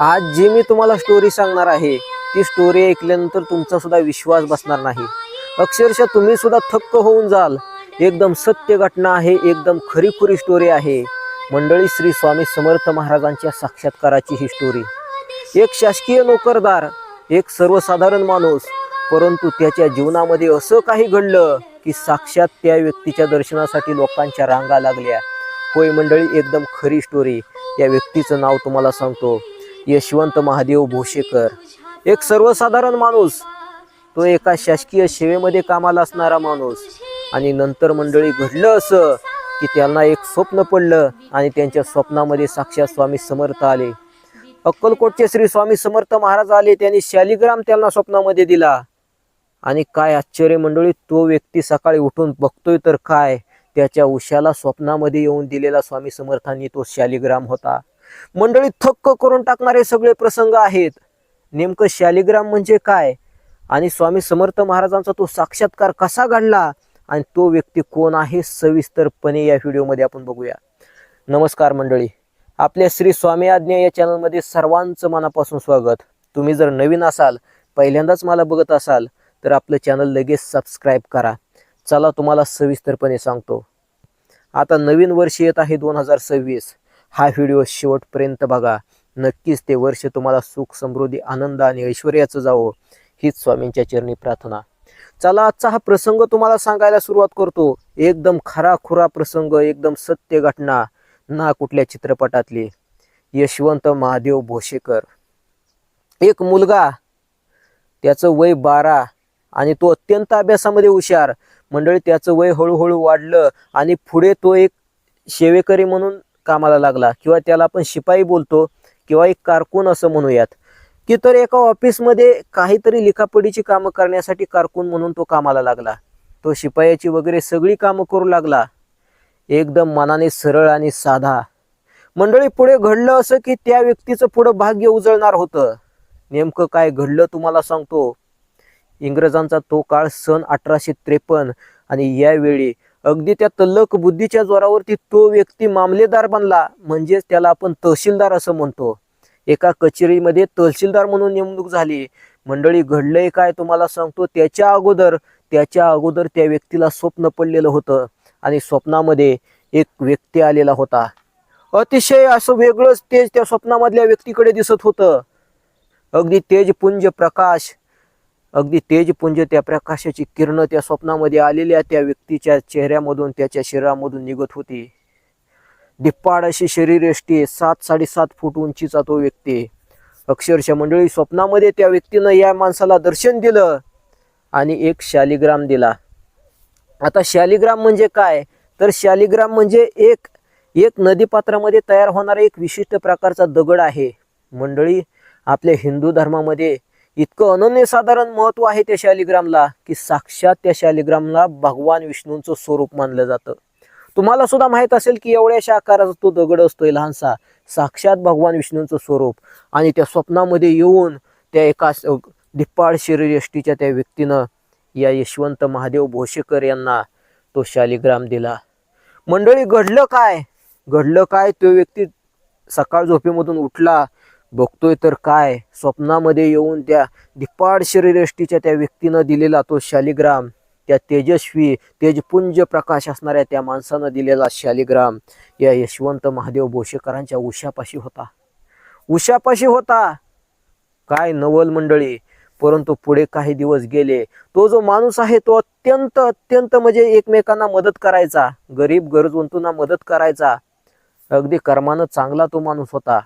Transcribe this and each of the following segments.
आज जी मी तुम्हाला स्टोरी सांगणार आहे ती स्टोरी ऐकल्यानंतर तुमचा सुद्धा विश्वास बसणार नाही. अक्षरशः तुम्ही सुद्धा थक्क होऊन जाल. एकदम सत्य घटना आहे एकदम खरीखुरी स्टोरी आहे. मंडळी श्री स्वामी समर्थ महाराजांच्या साक्षात्काराची ही स्टोरी एक शासकीय नोकरदार एक सर्वसाधारण माणूस परंतु त्याच्या जीवनामध्ये असं काही घडलं की साक्षात त्या व्यक्तीच्या दर्शनासाठी लोकांच्या रांगा लागल्या. होय मंडळी एकदम खरी स्टोरी त्या व्यक्तीचं नाव तुम्हाला सांगतो. यशवंत महादेव भोसेकर. एक सर्वसाधारण माणूस. तो एका शासकीय सेवेमध्ये कामाला असणारा माणूस. आणि नंतर मंडळी घडलं असं की त्यांना एक स्वप्न पडलं आणि त्यांच्या स्वप्नामध्ये साक्षात स्वामी समर्थ आले. अक्कलकोटचे श्री स्वामी समर्थ महाराज आले त्यांनी शालिग्राम त्यांना स्वप्नामध्ये दिला. आणि काय आश्चर्य मंडळी तो व्यक्ती सकाळी उठून बघतोय तर काय? त्याच्या उशाला स्वप्नामध्ये येऊन दिलेला स्वामी समर्थांनी तो शालिग्राम होता. मंडळी थक्क करून टाकणारे सगळे प्रसंग आहेत. नेमकं शालिग्राम म्हणजे काय? आणि स्वामी समर्थ महाराजांचा तो साक्षात्कार कसा घडला? आणि तो व्यक्ती कोण आहे? सविस्तरपणे या व्हिडिओमध्ये आपण बघूया. नमस्कार मंडळी. आपल्या श्री स्वामी आज्ञा या चॅनलमध्ये सर्वांचं मनापासून स्वागत. तुम्ही जर नवीन असाल पहिल्यांदाच मला बघत असाल तर आपलं चॅनल लगेच सबस्क्राईब करा. चला तुम्हाला सविस्तरपणे सांगतो. आता नवीन वर्ष येत आहे दोन हजार सव्वीस. हा व्हिडिओ शेवटपर्यंत बघा. नक्कीच ते वर्ष तुम्हाला सुख समृद्धी आनंद आणि ऐश्वर्याचं जावं हीच स्वामींच्या चरणी प्रार्थना. चला आजचा हा प्रसंग तुम्हाला सांगायला सुरुवात करतो. एकदम खरा खुरा प्रसंग एकदम सत्य घटना ना कुठल्या चित्रपटातली. यशवंत महादेव भोसेकर. एक मुलगा त्याचं वय बारा आणि तो अत्यंत अभ्यासामध्ये हुशार. मंडळी त्याचं वय हळूहळू वाढलं आणि पुढे तो एक सेवेकरी म्हणून कामाला लागला किंवा त्याला आपण शिपाई बोलतो किंवा एक कारकून असं म्हणूयात की तर एका ऑफिसमध्ये काहीतरी लिखापडीची कामं करण्यासाठी कारकून म्हणून तो कामाला लागला. तो शिपायाची वगैरे सगळी कामं करू लागला. एकदम मनाने सरळ आणि साधा. मंडळी पुढे घडलं असं की त्या व्यक्तीचं पुढं भाग्य उजळणार होतं. नेमकं काय घडलं तुम्हाला सांगतो. इंग्रजांचा तो काळ सन अठराशे त्रेपन्न आणि यावेळी अगदी त्या तल्लक बुद्धीच्या जोरावरती तो व्यक्ती मामलेदार बनला. म्हणजेच त्याला आपण तहसीलदार असं म्हणतो. एका कचेरीमध्ये तहसीलदार म्हणून नेमणूक झाली. मंडळी घडलंय काय तुम्हाला सांगतो. त्याच्या अगोदर त्याच्या अगोदर त्या व्यक्तीला स्वप्न पडलेलं होतं आणि स्वप्नामध्ये एक व्यक्ती आलेला होता. अतिशय असं वेगळंच तेज त्या स्वप्नामधल्या व्यक्तीकडे दिसत होतं. अगदी तेजपुंज प्रकाश अगदी तेजपुंज त्या प्रकाशाची किरणं त्या स्वप्नामध्ये आलेल्या त्या व्यक्तीच्या चेहऱ्यामधून त्याच्या शरीरामधून निघत होती. दिप्पाड अशी शरीरयष्टी सात साडेसात फूट उंचीचा तो व्यक्ती अक्षरशः मंडळी स्वप्नामध्ये त्या व्यक्तीनं या माणसाला दर्शन दिलं आणि एक शालिग्राम दिला. आता शालिग्राम म्हणजे काय? तर शालिग्राम म्हणजे एक एक नदीपात्रामध्ये तयार होणारा एक विशिष्ट प्रकारचा दगड आहे. मंडळी आपल्या हिंदू धर्मामध्ये इतकं अनन्यसाधारण महत्त्व आहे त्या शालिग्रामला की साक्षात त्या शालिग्रामला भगवान विष्णूंचं स्वरूप मानलं जातं. तुम्हाला सुद्धा माहीत असेल की एवढ्याशा आकाराचा तो दगड असतोय लहानसा. साक्षात भगवान विष्णूंचं स्वरूप आणि त्या स्वप्नामध्ये येऊन त्या एका स- धिप्पाड शरीरयष्टीच्या त्या व्यक्तीनं या यशवंत महादेव भोसेकर यांना तो शालिग्राम दिला. मंडळी घडलं काय? घडलं काय? तो व्यक्ती सकाळ झोपेमधून उठला बघतोय तर काय? स्वप्नामध्ये येऊन त्या धिप्पाड शरीरष्टीच्या त्या व्यक्तीनं दिलेला तो शालिग्राम त्या तेजस्वी तेजपुंज प्रकाश असणाऱ्या त्या माणसानं दिलेला शालिग्राम या यशवंत महादेव बोशेकरांच्या उशापाशी होता. उशापाशी होता. काय नवल मंडळी? परंतु पुढे काही दिवस गेले. तो जो माणूस आहे तो अत्यंत अत्यंत म्हणजे एकमेकांना मदत करायचा. गरीब गरजवंतूंना मदत करायचा. अगदी कर्मानं चांगला तो माणूस होता.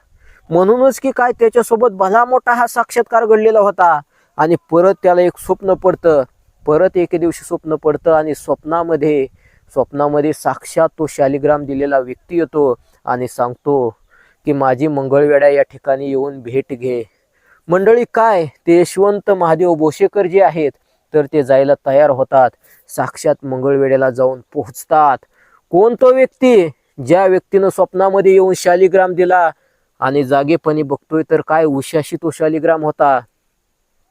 म्हणूनच की काय त्याच्यासोबत भला मोठा हा साक्षात्कार घडलेला होता. आणि परत त्याला एक स्वप्न पडतं. परत एके दिवशी स्वप्न पडतं आणि स्वप्नामध्ये स्वप्नामध्ये साक्षात तो शालिग्राम दिलेला व्यक्ती येतो आणि सांगतो की माझी मंगळवेढा या ठिकाणी येऊन भेट घे. मंडळी काय? ते यशवंत महादेव बोशेकर जे आहेत तर ते जायला तयार होतात. साक्षात मंगळवेड्याला जाऊन पोहोचतात. कोण तो व्यक्ती? ज्या व्यक्तीनं स्वप्नामध्ये येऊन शालिग्राम दिला आणि जागेपणी बघतोय तर काय उशाशी तो शालिग्राम होता.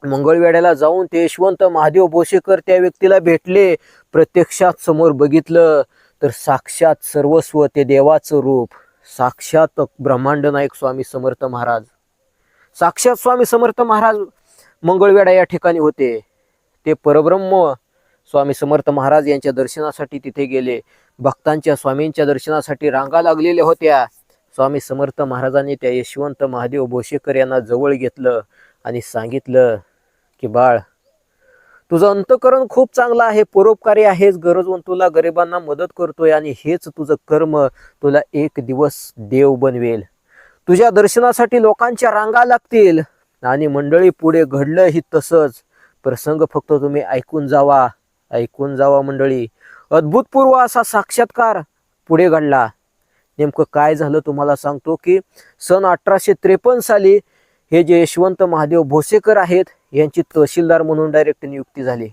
मंगळवेड्याला जाऊन ते यशवंत महादेव भोसेकर त्या व्यक्तीला भेटले. प्रत्यक्षात समोर बघितलं तर साक्षात सर्वस्व ते देवाचं रूप. साक्षात ब्रह्मांड नायक स्वामी समर्थ महाराज. साक्षात स्वामी समर्थ महाराज मंगळवेढा या ठिकाणी होते. ते परब्रह्म स्वामी समर्थ महाराज यांच्या दर्शनासाठी तिथे गेले. भक्तांच्या स्वामींच्या दर्शनासाठी रांगा लागलेल्या होत्या. स्वामी समर्थ महाराजांनी त्या यशवंत महादेव भोसेकर यांना जवळ घेतलं आणि सांगितलं की बाळ तुझं अंतकरण खूप चांगलं आहे परोपकारी आहेस गरजवंतूला गरिबांना मदत करतोय आणि हेच तुझं कर्म तुला एक दिवस देव बनवेल. तुझ्या दर्शनासाठी लोकांच्या रांगा लागतील आणि मंडळी पुढे घडलं ही तसंच. प्रसंग फक्त तुम्ही ऐकून जावा ऐकून जावा मंडळी. अद्भुतपूर्व असा साक्षात्कार पुढे घडला. नेमकं काय झालं तुम्हाला सांगतो की सन अठराशे त्रेपन्न साली हे जे यशवंत महादेव भोसेकर आहेत यांची तहसीलदार म्हणून डायरेक्ट नियुक्ती झाली.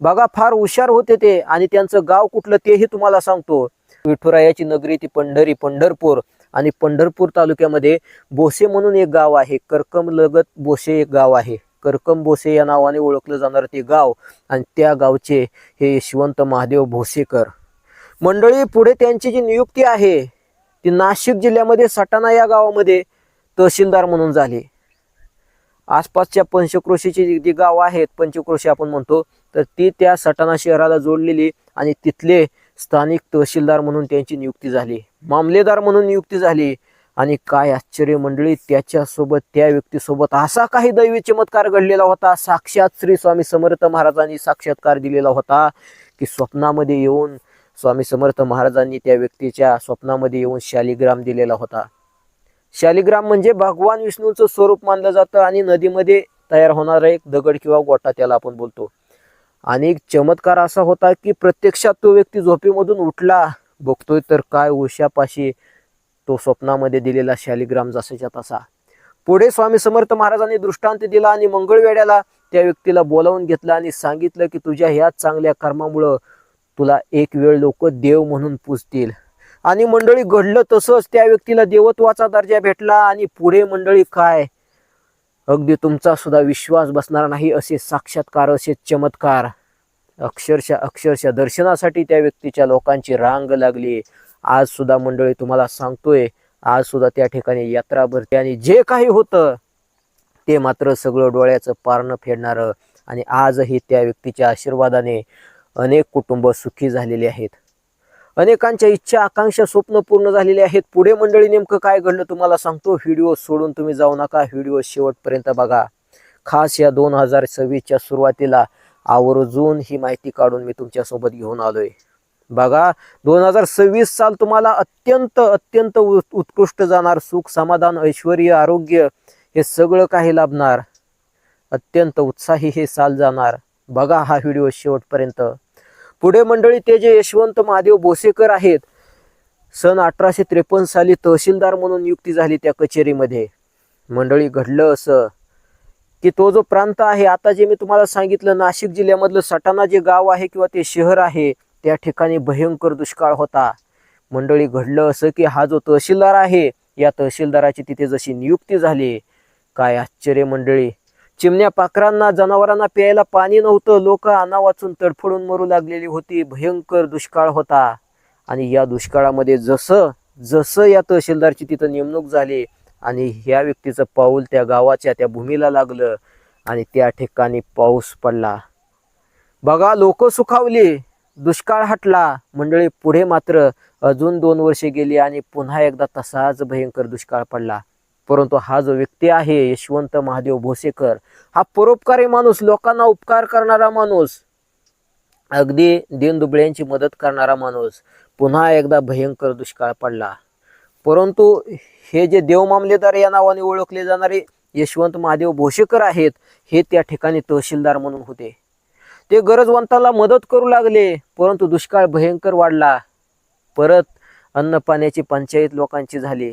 बघा फार हुशार होते ते आणि त्यांचं गाव कुठलं तेही तुम्हाला सांगतो. विठुरायाची नगरी ती पंढरी पंढरपूर आणि पंढरपूर तालुक्यामध्ये बोसे म्हणून एक गाव आहे. करकम लगत बोसे एक गाव आहे. करकम बोसे या नावाने ओळखलं जाणारं ते गाव आणि त्या गावचे हे यशवंत महादेव भोसेकर. मंडळी पुढे त्यांची जी नियुक्ती आहे ती नाशिक जिल्ह्यामध्ये सटाणा या गावामध्ये तहसीलदार म्हणून झाली. आसपासच्या पंचक्रोशीची जी गाव गावं आहेत पंचक्रोशी आपण म्हणतो तर ती त्या सटाणा शहराला जोडलेली आणि तिथले स्थानिक तहसीलदार म्हणून त्यांची नियुक्ती झाली. मामलेदार म्हणून नियुक्ती झाली. आणि काय आश्चर्य मंडळी त्याच्यासोबत त्या व्यक्तीसोबत असा काही दैवी चमत्कार घडलेला होता. साक्षात श्री स्वामी समर्थ महाराजांनी साक्षात्कार दिलेला होता की स्वप्नामध्ये येऊन स्वामी समर्थ महाराजांनी त्या व्यक्तीच्या स्वप्नामध्ये येऊन शालिग्राम दिलेला होता. शालिग्राम म्हणजे भगवान विष्णूचं स्वरूप मानलं जातं आणि नदीमध्ये तयार होणारा एक दगड किंवा गोटा त्याला आपण बोलतो. आणि एक चमत्कार असा होता की प्रत्यक्षात तो व्यक्ती झोपेमधून उठला बघतोय तर काय उशापाशी तो स्वप्नामध्ये दिलेला शालिग्राम जसाच्या तसा. पुढे स्वामी समर्थ महाराजांनी दृष्टांत दिला आणि मंगळवेड्याला त्या व्यक्तीला बोलावून घेतलं आणि सांगितलं की तुझ्या ह्याच चांगल्या कर्मामुळं तुला एक वेळ लोक देव म्हणून पूजतील. आणि मंडळी घडलं तसंच त्या व्यक्तीला देवत्वाचा दर्जा भेटला आणि पुढे मंडळी काय? अगदी तुमचा सुद्धा विश्वास बसणार नाही असे साक्षात्कार असे चमत्कार. अक्षरशः अक्षरशः दर्शनासाठी त्या व्यक्तीच्या लोकांची रांग लागली. आज सुद्धा मंडळी तुम्हाला सांगतोय आज सुद्धा त्या ठिकाणी यात्रा भरते आणि जे काही होतं ते मात्र सगळं डोळ्याचं पारणं फेडणारं. आणि आजही त्या व्यक्तीच्या आशीर्वादाने अनेक कुटुंब सुखी झालेली आहेत. अनेकांच्या इच्छा आकांक्षा स्वप्न पूर्ण झालेले आहेत. पुढे मंडळी नेमकं काय घडलं तुम्हाला सांगतो. व्हिडिओ सोडून तुम्ही जाऊ नका. व्हिडिओ शेवटपर्यंत बघा. खास या दोन हजार सव्वीसच्या सुरुवातीला आवर्जून ही माहिती काढून मी तुमच्यासोबत घेऊन आलोय. बघा दोन हजार सव्वीस साल तुम्हाला अत्यंत अत्यंत उत्कृष्ट जाणार. सुख समाधान ऐश्वर आरोग्य हे सगळं काही लाभणार. अत्यंत उत्साही हे साल जाणार. बघा हा व्हिडिओ शेवटपर्यंत. पुढे मंडळी ते जे यशवंत महादेव भोसेकर आहेत सन अठराशे त्रेपन्न साली तहसीलदार म्हणून नियुक्ती झाली त्या कचेरीमध्ये. मंडळी घडलं असं की तो जो प्रांत आहे आता जे मी तुम्हाला सांगितलं नाशिक जिल्ह्यामधलं सटाणा जे गाव आहे किंवा ते शहर आहे त्या ठिकाणी भयंकर दुष्काळ होता. मंडळी घडलं असं की हा जो तहसीलदार आहे या तहसीलदाराची तिथे जशी नियुक्ती झाली काय आश्चर्य मंडळी. चिमण्या पाखरांना जनावरांना प्यायला पाणी नव्हतं. लोक अना वाचून तडफडून मरू लागलेली होती. भयंकर दुष्काळ होता. आणि या दुष्काळामध्ये जसं जसं या तहसीलदारची तिथं नेमणूक झाली आणि ह्या व्यक्तीचं पाऊल त्या गावाच्या त्या भूमीला लागलं आणि त्या ठिकाणी पाऊस पडला. बघा लोक सुखावली. दुष्काळ हटला. मंडळी पुढे मात्र अजून दोन वर्षे गेली आणि पुन्हा एकदा तसाच भयंकर दुष्काळ पडला. परंतु हा जो व्यक्ती आहे यशवंत महादेव भोसेकर हा परोपकारी माणूस लोकांना उपकार करणारा माणूस अगदी दीनदुबळ्यांची मदत करणारा माणूस पुन्हा एकदा भयंकर दुष्काळ पडला. परंतु हे जे देव मामलेदार या नावाने ओळखले जाणारे यशवंत महादेव भोसेकर आहेत हे त्या ठिकाणी तहसीलदार म्हणून होते. ते गरजवंताला मदत करू लागले परंतु दुष्काळ भयंकर वाढला. परत अन्न पाण्याची पंचायत लोकांची झाली.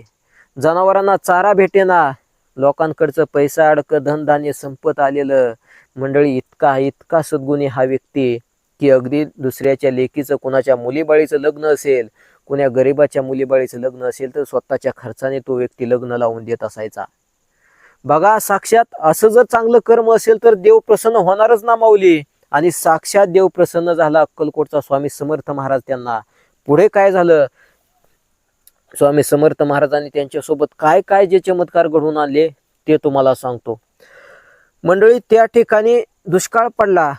जनावरांना चारा भेटेना. लोकांकडचं पैसा अडक धनधान्य संपत आलेलं. मंडळी इतका इतका सद्गुणी हा व्यक्ती की अगदी दुसऱ्याच्या लेकीचं कुणाच्या मुलीबाळीचं लग्न असेल कुण्या गरिबाच्या मुलीबाळीचं लग्न असेल तर स्वतःच्या खर्चाने तो व्यक्ती लग्न लावून देत असायचा. बघा साक्षात असं जर चांगलं कर्म असेल तर देव प्रसन्न होणारच ना माऊली. आणि साक्षात देव प्रसन्न झाला अक्कलकोटचा स्वामी समर्थ महाराज त्यांना. पुढे काय झालं? स्वामी समर्थ महाराजांनी त्यांच्यासोबत काय काय जे चमत्कार घडून आले ते तुम्हाला सांगतो. मंडळी त्या ठिकाणी दुष्काळ पडला.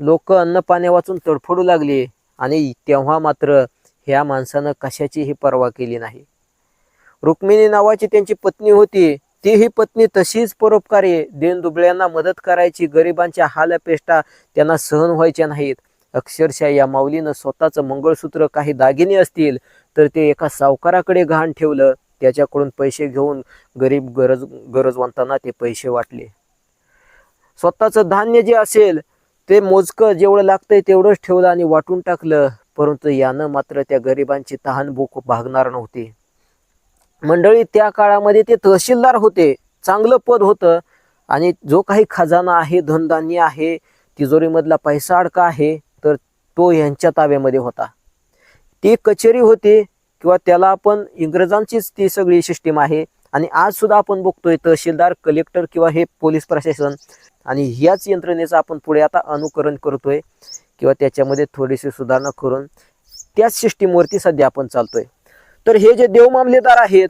लोक अन्न पाण्या वाचून तडफडू लागले आणि तेव्हा मात्र ह्या माणसानं कशाचीही पर्वा केली नाही. रुक्मिणी नावाची त्यांची पत्नी होती. ती ही पत्नी तशीच परोपकारी देनदुबळ्यांना मदत करायची गरिबांच्या हालपेष्टा त्यांना सहन व्हायच्या नाहीत. अक्षरशः या माऊलीनं स्वतःचं मंगळसूत्र काही दागिने असतील तर ते एका सावकाराकडे घाण ठेवलं. त्याच्याकडून पैसे घेऊन गरीब गरज गरजवंतांना ते पैसे वाटले. स्वतःचं धान्य जे असेल ते मोजकं जेवढं लागतंय तेवढंच ठेवलं आणि वाटून टाकलं. परंतु यानं मात्र त्या गरिबांची तहान भूक भागणार नव्हती. मंडळी त्या काळामध्ये ते तहसीलदार होते. चांगलं पद होतं. आणि जो काही खजाना आहे धनधान्य आहे तिजोरीमधला पैसा अडका आहे तर तो यांच्या ताब्यामध्ये होता. ती कचेरी होती किंवा त्याला आपण इंग्रजांचीच ती सगळी सिस्टीम आहे. आणि आज सुद्धा आपण बघतोय तहसीलदार कलेक्टर किंवा हे पोलीस प्रशासन आणि ह्याच यंत्रणेचं आपण पुढे आता अनुकरण करतोय किंवा त्याच्यामध्ये थोडीशी सुधारणा करून त्याच सिस्टीमवरती सध्या आपण चालतोय. तर हे जे देव मामलेदार आहेत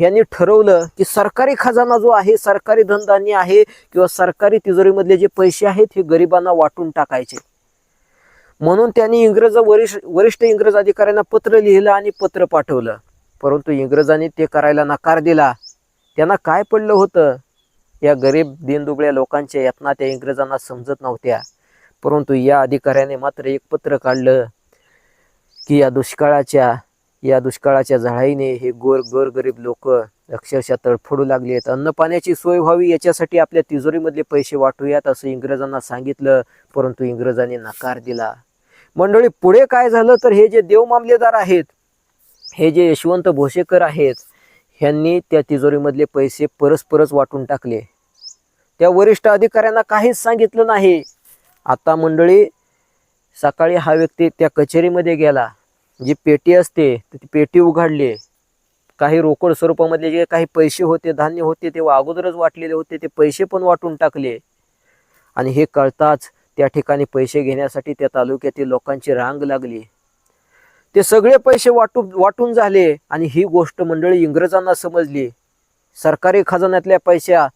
यांनी ठरवलं की सरकारी खजाना जो आहे सरकारी धनधान्य आहे किंवा सरकारी तिजोरीमधले जे पैसे आहेत हे गरिबांना वाटून टाकायचे. म्हणून त्यांनी इंग्रज वरिष्ठ वरिष्ठ इंग्रज अधिकाऱ्यांना पत्र लिहिलं आणि पत्र पाठवलं. परंतु इंग्रजांनी ते करायला नकार दिला. त्यांना काय पडलं होतं? या गरीब दिनदुबळ्या लोकांच्या यातना त्या इंग्रजांना समजत नव्हत्या. परंतु या अधिकाऱ्याने मात्र एक पत्र काढलं की या दुष्काळाच्या या दुष्काळाच्या झळाईने हे गोर गोर गरीब लोक अक्षरशः तडफडू लागले आहेत. अन्न पाण्याची सोय व्हावी याच्यासाठी आपल्या तिजोरीमधले पैसे वाटूयात असं इंग्रजांना सांगितलं. परंतु इंग्रजांनी नकार दिला. मंडळी पुढे काय झालं तर हे जे देव मामलेदार आहेत हे जे यशवंत भोसेकर आहेत ह्यांनी त्या तिजोरीमधले पैसे परस्परच वाटून टाकले. त्या वरिष्ठ अधिकाऱ्यांना काहीच सांगितलं नाही. आता मंडळी सकाळी हा व्यक्ती त्या कचेरीमध्ये गेला. जी पेटी असते तर ती पेटी उघडली. काही रोकड स्वरूपामधले जे काही पैसे होते धान्य होते ते अगोदरच वाटलेले होते ते पैसे पण वाटून टाकले. आणि हे कळताच त्या ठिकाणी पैसे घेण्यासाठी त्या तालुक्यातील लोकांची रांग लागली. ते सगळे पैसे वाटू वाटून झाले आणि ही गोष्ट मंडळी इंग्रजांना समजली. सरकारी खजान्यातल्या पैशा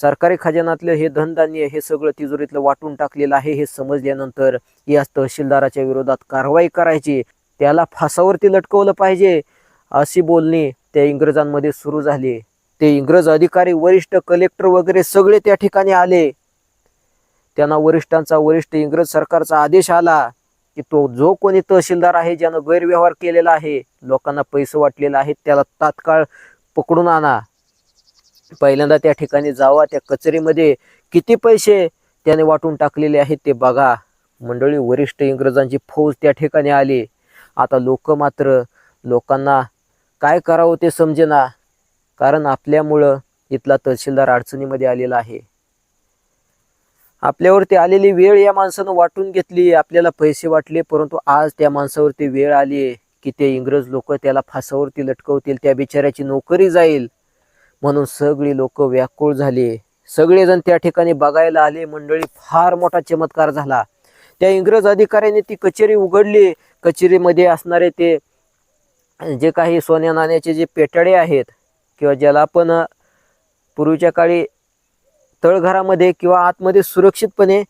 सरकारी खजान्यातलं हे धनधान्य हे सगळं तिजोरीतलं वाटून टाकलेलं आहे हे समजल्यानंतर या तहसीलदाराच्या विरोधात कारवाई करायची. त्याला फासावरती लटकवलं पाहिजे अशी बोलणी त्या इंग्रजांमध्ये सुरू झाली. ते इंग्रज अधिकारी वरिष्ठ कलेक्टर वगैरे सगळे त्या ठिकाणी आले. त्यांना वरिष्ठांचा वरिष्ठ इंग्रज सरकारचा आदेश आला की तो जो कोणी तहसीलदार आहे ज्यानं गैरव्यवहार केलेला आहे लोकांना पैसे वाटलेला आहे त्याला तात्काळ पकडून आणा. पहिल्यांदा त्या ठिकाणी जावा त्या कचेरीमध्ये किती पैसे त्याने वाटून टाकलेले आहेत ते बघा. मंडळी वरिष्ठ इंग्रजांची फौज त्या ठिकाणी आली. आता लोक मात्र लोकांना काय करावं ते समजेना. कारण आपल्यामुळं इथला तहसीलदार अडचणीमध्ये आलेला आहे. आपल्यावरती आलेली वेळ या माणसानं वाटून घेतली आपल्याला पैसे वाटले परंतु आज त्या माणसावरती वेळ आली की ते इंग्रज लोक त्याला फासावरती लटकवतील त्या बिचाऱ्याची नोकरी जाईल. म्हणून सगळी लोक व्याकुळ झाली. सगळेजण त्या ठिकाणी बघायला आले. मंडळी फार मोठा चमत्कार झाला. त्या इंग्रज अधिकाऱ्याने ती कचेरी उघडली. कचेरीमध्ये असणारे ते जे काही सोन्या नाण्याचे जे पेटाडे आहेत किंवा ज्याला आपण पूर्वीच्या काळी तळघरामध्ये किंवा आतमध्ये सुरक्षितपणे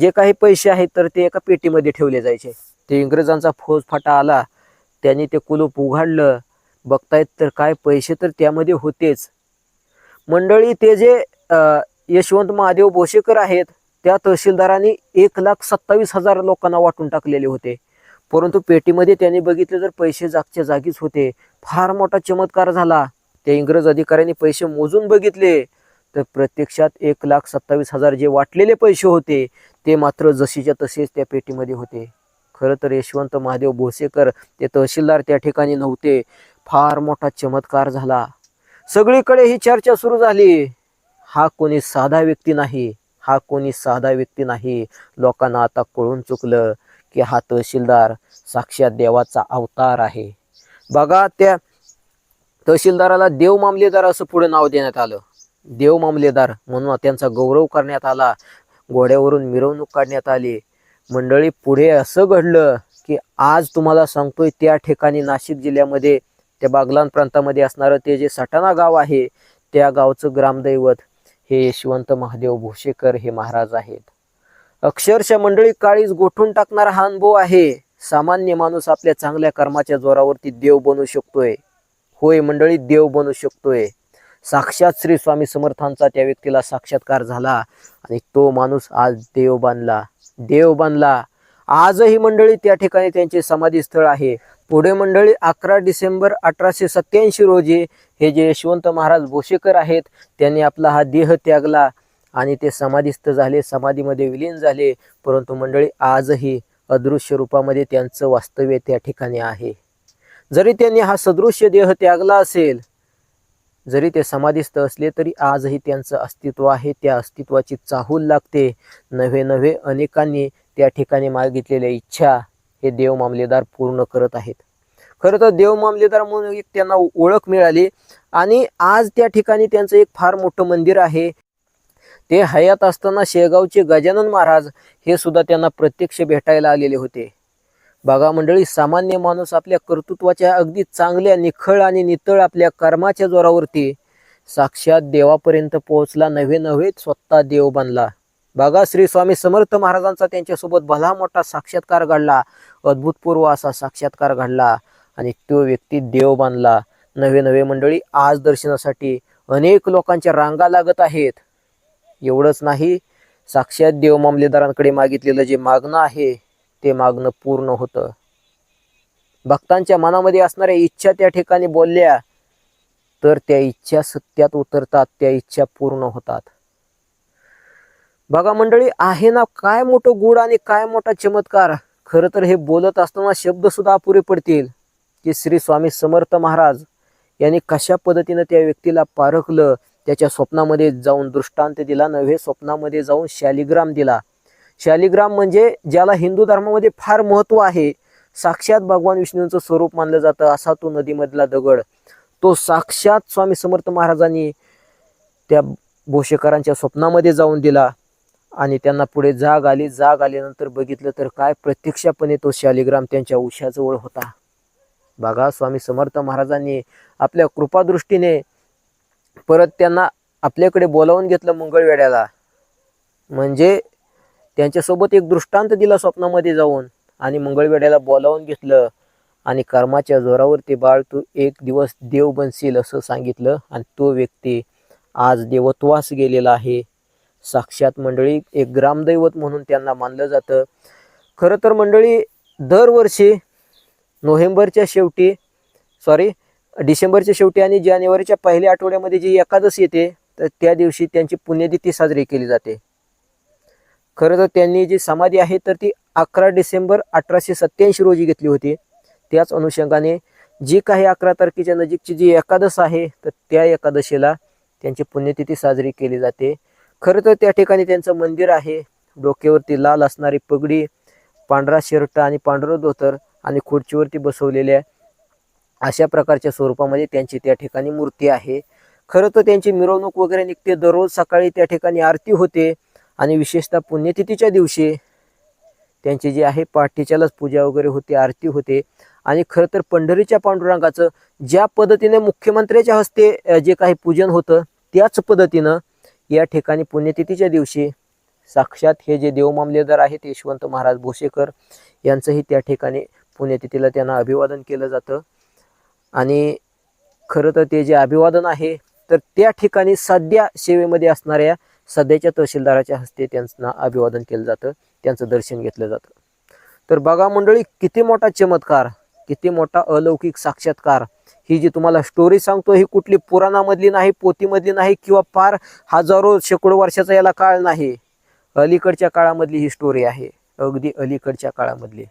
जे काही पैसे आहेत तर ते एका पेटीमध्ये ठेवले जायचे. ते इंग्रजांचा फौजफाटा आला त्यांनी ते कुलूप उघडलं. बघतायत तर काय पैसे तर त्यामध्ये होतेच. मंडळी ते जे यशवंत महादेव भोसेकर आहेत त्या तहसीलदारांनी एक लाख सत्तावीस हजार लोकांना वाटून टाकलेले होते. परंतु पेटीमध्ये त्यांनी बघितले तर पैसे जागच्या जागीच होते. फार मोठा चमत्कार झाला. त्या इंग्रज अधिकाऱ्यांनी पैसे मोजून बघितले. तर प्रत्यक्षात एक लाख सत्तावीस हजार जे वाटलेले पैसे होते ते मात्र जशीच्या तसेच त्या पेटीमध्ये होते. खरं तर यशवंत महादेव भोसेकर ते तहसीलदार त्या ठिकाणी नव्हते. फार मोठा चमत्कार झाला. सगळीकडे ही चर्चा सुरू झाली. हा कोणी साधा व्यक्ती नाही हा कोणी साधा व्यक्ती नाही. लोकांना आता कळून चुकलं की हा तहसीलदार साक्षात देवाचा अवतार आहे. बघा त्या तहसीलदाराला देव मामलेदार असं पुढे नाव देण्यात आलं. देव मामलेदार म्हणून त्यांचा गौरव करण्यात आला. घोड्यावरून मिरवणूक काढण्यात आली. मंडळी पुढे असं घडलं की आज तुम्हाला सांगतोय त्या ठिकाणी नाशिक जिल्ह्यामध्ये त्या बागलान प्रांतामध्ये असणारं ते जे सटाणा गाव आहे त्या गावचं ग्रामदैवत हे यशवंत महादेव भोसेकर हे महाराज आहेत. अक्षरशः मंडळी काळीज गोठून टाकणारा हा अनुभव आहे. सामान्य माणूस आपल्या चांगल्या कर्माच्या जोरावरती देव बनू शकतोय. होय मंडळी देव बनू शकतोय. साक्षात श्री स्वामी समर्थांचा त्या व्यक्तीला साक्षात्कार झाला आणि तो माणूस आज देव बांधला देव बांधला आजही मंडळी त्या ठिकाणी त्यांचे समाधी स्थळ आहे. पुढे मंडळी अकरा डिसेंबर अठराशे सत्याऐंशी रोजी हे जे यशवंत महाराज भोसेकर आहेत त्यांनी आपला हा देह त्यागला आणि ते समाधीस्थ झाले समाधीमध्ये विलीन झाले. परंतु मंडळी आजही अदृश्य रूपामध्ये त्यांचं वास्तव्य त्या ठिकाणी आहे. जरी त्यांनी हा सदृश्य देह त्यागला असेल जरी ते समाधीस्थ असले तरी आजही त्यांचं अस्तित्व आहे. त्या अस्तित्वाची चाहूल लागते. नव्हे नव्हे अनेकांनी त्या ठिकाणी मागितलेल्या इच्छा हे देव मामलेदार पूर्ण करत आहेत. खरं तर देव मामलेदार म्हणून एक त्यांना ओळख मिळाली आणि आज त्या ठिकाणी त्यांचं एक फार मोठं मंदिर आहे. ते हयात असताना शेगावचे गजानन महाराज हे सुद्धा त्यांना प्रत्यक्ष भेटायला आलेले होते. बघा मंडळी सामान्य माणूस आपल्या कर्तृत्वाच्या अगदी चांगल्या निखळ आणि नितळ आपल्या कर्माच्या जोरावरती साक्षात देवापर्यंत पोहोचला नव्हे नव्हे स्वतः देव बनला. बघा श्री स्वामी समर्थ महाराजांचा त्यांच्यासोबत भला मोठा साक्षात्कार घडला. अद्भुतपूर्व असा साक्षात्कार घडला आणि तो व्यक्ती देव बांधला नवे नवे मंडळी आज दर्शनासाठी अनेक लोकांच्या रांगा लागत आहेत. एवढंच नाही साक्षात देव मामलेदारांकडे मागितलेलं जे मागणं आहे ते मागणं पूर्ण होतं. भक्तांच्या मनामध्ये असणाऱ्या इच्छा त्या ठिकाणी बोलल्या तर त्या इच्छा सत्यात उतरतात त्या इच्छा पूर्ण होतात. बघा मंडळी आहे ना काय मोठं गुड आणि काय मोठा चमत्कार? खरं तर हे बोलत असताना शब्द सुद्धा अपुरे पडतील. की श्री स्वामी समर्थ महाराज यांनी कशा पद्धतीनं त्या व्यक्तीला पारखलं त्याच्या स्वप्नामध्ये जाऊन दृष्टांत दिला नव्हे स्वप्नामध्ये जाऊन शालिग्राम दिला? शालिग्राम म्हणजे ज्याला हिंदू धर्मामध्ये फार महत्त्व आहे साक्षात भगवान विष्णूंचं स्वरूप मानलं जातं असा तो नदीमधला दगड. तो साक्षात स्वामी समर्थ महाराजांनी त्या भोशेकरांच्या स्वप्नामध्ये जाऊन दिला आणि त्यांना पुढे जाग आली. जाग आल्यानंतर बघितलं तर काय प्रत्यक्षपणे तो शालिग्राम त्यांच्या उशाजवळ होता. बघा स्वामी समर्थ महाराजांनी आपल्या कृपादृष्टीने परत त्यांना आपल्याकडे बोलावून घेतलं मंगळवेड्याला. म्हणजे त्यांच्यासोबत एक दृष्टांत दिला स्वप्नामध्ये जाऊन. आणि मंगळवेड्याला बोलावून घेतलं. आणि कर्माच्या जोरावर ते बाळ तू एक दिवस देव बनशील असं सांगितलं. आणि तो व्यक्ती आज देवत्वास गेलेला आहे. साक्षात मंडळी एक ग्रामदैवत म्हणून त्यांना मानलं जातं. खरं तर मंडळी दरवर्षी नोव्हेंबरच्या शेवटी सॉरी डिसेंबरच्या शेवटी आणि जानेवारीच्या पहिल्या आठवड्यामध्ये जी एकादशी येते तर त्या दिवशी त्यांची पुण्यतिथी साजरी केली जाते. खरं तर त्यांनी जी समाधी आहे तर ती अकरा डिसेंबर अठराशे सत्त्याऐंशी रोजी घेतली होती. त्याच अनुषंगाने जी काही अकरा तारखेच्या नजीकची जी एकादश आहे तर त्या एकादशीला त्यांची पुण्यतिथी साजरी केली जाते. खरं तर त्या ठिकाणी त्यांचं मंदिर आहे. डोक्यावरती लाल असणारी पगडी पांढरा शर्ट आणि पांढरं धोतर आणि खुर्चीवरती बसवलेल्या अशा प्रकारच्या स्वरूपामध्ये त्यांची त्या ठिकाणी मूर्ती आहे. खरं तर त्यांची मिरवणूक वगैरे निघते. दररोज सकाळी त्या ठिकाणी आरती होते. आणि विशेषतः पुण्यतिथीच्या दिवशी त्यांची जी आहे पाठीच्यालाच पूजा वगैरे होते आरती होते. आणि खरं तर पंढरीच्या पांडुरंगाचं ज्या पद्धतीने मुख्यमंत्र्याच्या हस्ते जे काही पूजन होतं त्याच पद्धतीनं या ठिकाणी पुण्यतिथीच्या दिवशी साक्षात हे जे देवमामलेदार आहेत यशवंत महाराज भोसेकर यांचंही त्या ठिकाणी पुण्यतिथीला त्यांना अभिवादन केलं जातं. आणि खरं तर ते जे अभिवादन आहे तर त्या ठिकाणी सध्या सेवेमध्ये असणाऱ्या सध्याच्या तहसीलदाराच्या हस्ते त्यांना अभिवादन केलं जातं त्यांचं दर्शन घेतलं जातं. तर बघा मंडळी किती मोठा चमत्कार किती मोठा अलौकिक साक्षात्कार. ही जी तुम्हाला स्टोरी सांगतो ही कुठली पुराणामधली नाही पोतीमधली नाही किंवा फार हजारो शेकडो वर्षाचा याला काळ नाही. अलीकडच्या काळामधली ही स्टोरी आहे. अगदी अलीकडच्या काळामधली.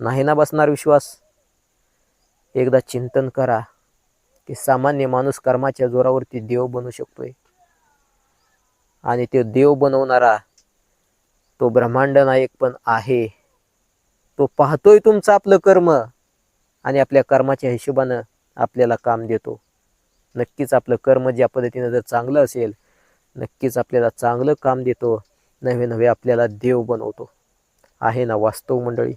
नाही ना बसणार विश्वास? एकदा चिंतन करा की सामान्य माणूस कर्माच्या जोरावरती देव बनू शकतोय. आणि ते देव बनवणारा तो ब्रह्मांड नायक पण आहे. तो पाहतोय तुमचं आपलं कर्म आणि आपल्या कर्माच्या हिशोबानं आपल्याला काम देतो. नक्कीच आपलं कर्म ज्या पद्धतीनं जर चांगलं असेल नक्कीच आपल्याला चांगलं काम देतो नवे नवे आपल्याला देव बनवतो. आहे ना वास्तव मंडळी?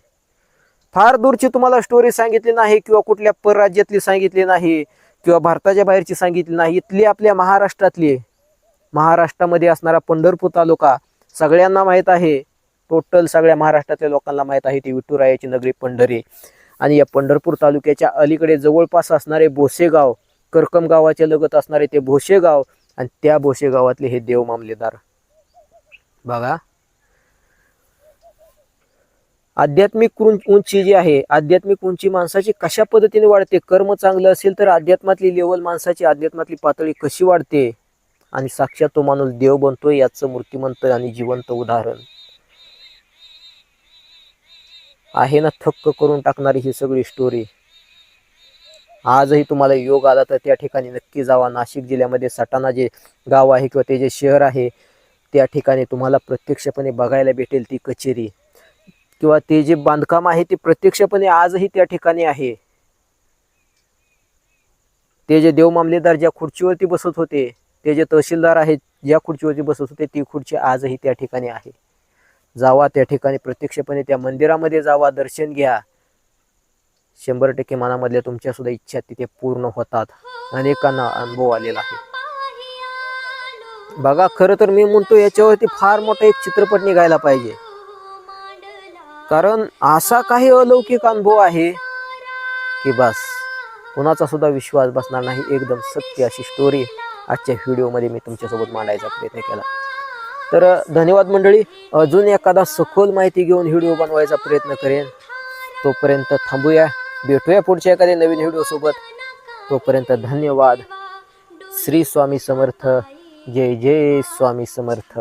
फार दूरची तुम्हाला स्टोरी सांगितली नाही किंवा कुठल्या परराज्यातली सांगितली नाही किंवा भारताच्या बाहेरची सांगितली नाही इथली आपल्या महाराष्ट्रातली. महाराष्ट्रामध्ये असणारा पंढरपूर तालुका सगळ्यांना माहीत आहे. टोटल सगळ्या महाराष्ट्रातल्या लोकांना माहीत आहे ती विठुरायाची नगरी पंढरी. आणि या पंढरपूर तालुक्याच्या अलीकडे जवळपास असणारे भोसेगाव करकम गावाच्या लगत असणारे ते भोसेगाव आणि त्या भोसेगावातले हे देव मामलेदार. बघा. आध्यात्मिक उंची जी आहे आध्यात्मिक उंची माणसाची कशा पद्धतीने वाढते? कर्म चांगलं असेल तर अध्यात्मातली लेवल माणसाची अध्यात्मातली पातळी कशी वाढते? आणि साक्षात तो माणूस देव बनतोय याचं मूर्तिमंत आणि जिवंत उदाहरण. आहे ना थक्क करून टाकणारी ही सगळी स्टोरी आजही तुम्हाला योग आला तर त्या ठिकाणी नक्की जावा. नाशिक जिल्ह्यामध्ये सटाणा जे गाव आहे किंवा ते जे शहर आहे त्या ठिकाणी तुम्हाला प्रत्यक्षपणे बघायला भेटेल ती कचेरी. किंवा ते जे बांधकाम आहे ते प्रत्यक्षपणे आजही त्या ठिकाणी आहे. ते जे देव मामलेदार ज्या खुर्चीवरती बसत होते ते जे तहसीलदार आहेत ज्या खुर्चीवरती बसत होते ती खुर्ची आजही त्या ठिकाणी आहे. जावा त्या ठिकाणी प्रत्यक्षपणे त्या मंदिरामध्ये जावा दर्शन घ्या. शंभर टक्के मनामधल्या तुमच्या सुद्धा इच्छा तिथे पूर्ण होतात. अनेकांना अनुभव आलेला आहे. बघा खरं तर मी म्हणतो याच्यावरती फार मोठा एक चित्रपट निघायला पाहिजे. कारण असा काही अलौकिक अनुभव आहे की बस कुणाचा सुद्धा विश्वास बसणार नाही. एकदम सत्य अशी स्टोरी आजच्या व्हिडिओमध्ये मी तुमच्यासोबत मांडायचा प्रयत्न केला. तर धन्यवाद मंडळी. अजून एखादा सखोल माहिती घेऊन व्हिडिओ बनवायचा प्रयत्न करेन. तोपर्यंत थांबूया. भेटूया पुढच्या एखाद्या नवीन व्हिडिओसोबत तोपर्यंत धन्यवाद. श्री स्वामी समर्थ. जय जय स्वामी समर्थ.